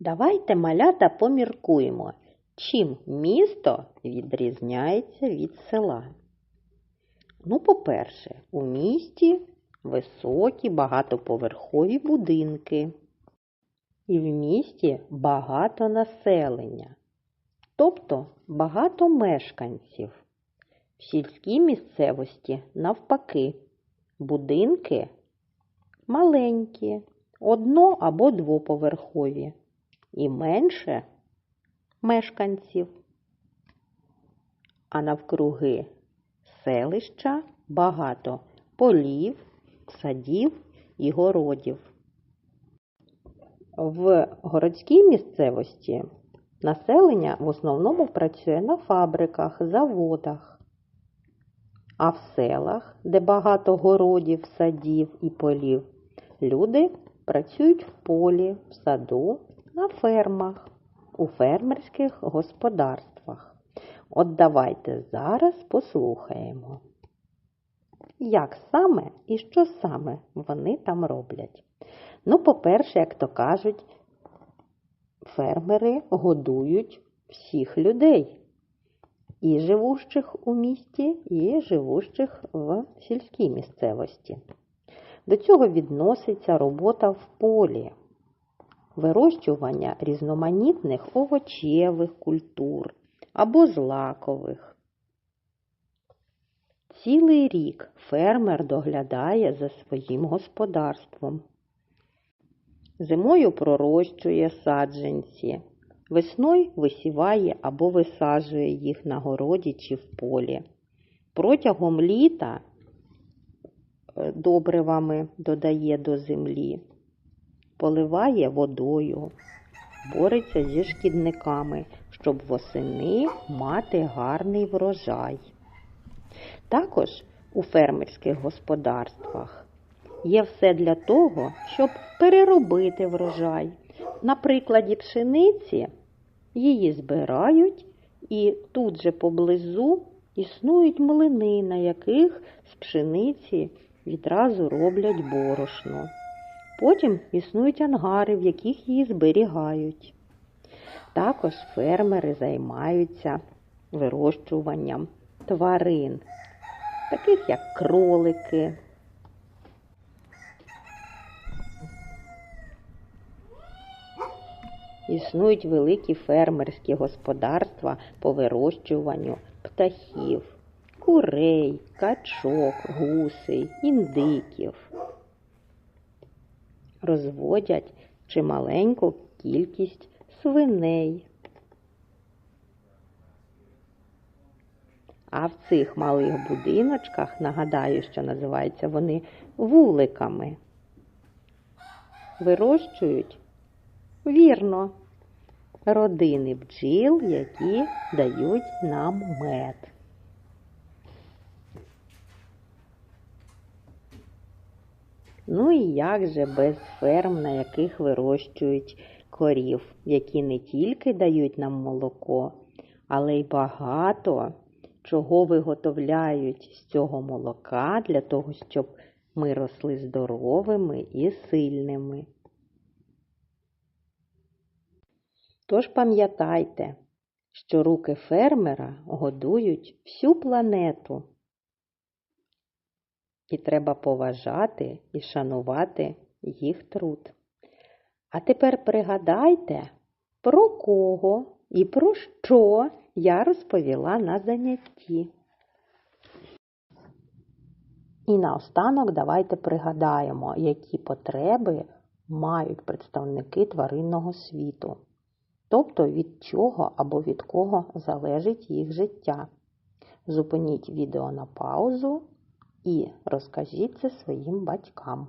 Давайте малята поміркуємо, чим місто відрізняється від села. Ну, по-перше, у місті високі багатоповерхові будинки. І в місті багато населення, тобто багато мешканців. В сільській місцевості навпаки, будинки маленькі, одно- або двоповерхові і менше мешканців. А навкруги селища багато полів, садів і городів. В городській місцевості населення в основному працює на фабриках, заводах, а в селах, де багато городів, садів і полів, люди працюють в полі, в саду, на фермах, у фермерських господарствах. От давайте зараз послухаємо, як саме і що саме вони там роблять. Ну, по-перше, як то кажуть, фермери годують всіх людей, і живущих у місті, і живущих в сільській місцевості. До цього відноситься робота в полі, вирощування різноманітних овочевих культур або злакових. Цілий рік фермер доглядає за своїм господарством. Зимою пророщує саджанці, весною висіває або висаджує їх на городі чи в полі. Протягом літа добривами додає до землі, поливає водою, бореться зі шкідниками, щоб восени мати гарний врожай. Також у фермерських господарствах є все для того, щоб переробити врожай. На прикладі пшениці її збирають і тут же поблизу існують млини, на яких з пшениці відразу роблять борошно. Потім існують ангари, в яких її зберігають. Також фермери займаються вирощуванням тварин, таких як кролики. Існують великі фермерські господарства по вирощуванню птахів, курей, качок, гусей, індиків. Розводять чималеньку кількість свиней. А в цих малих будиночках, нагадаю, що називаються вони вуликами, вирощують вірно родини бджіл, які дають нам мед. Ну і як же без ферм, на яких вирощують корів, які не тільки дають нам молоко, але й багато чого виготовляють з цього молока для того, щоб ми росли здоровими і сильними. Тож пам'ятайте, що руки фермера годують всю планету. І треба поважати і шанувати їх труд. А тепер пригадайте, про кого і про що я розповіла на занятті. І наостанок давайте пригадаємо, які потреби мають представники тваринного світу, тобто від чого або від кого залежить їх життя. Зупиніть відео на паузу і розкажіть це своїм батькам.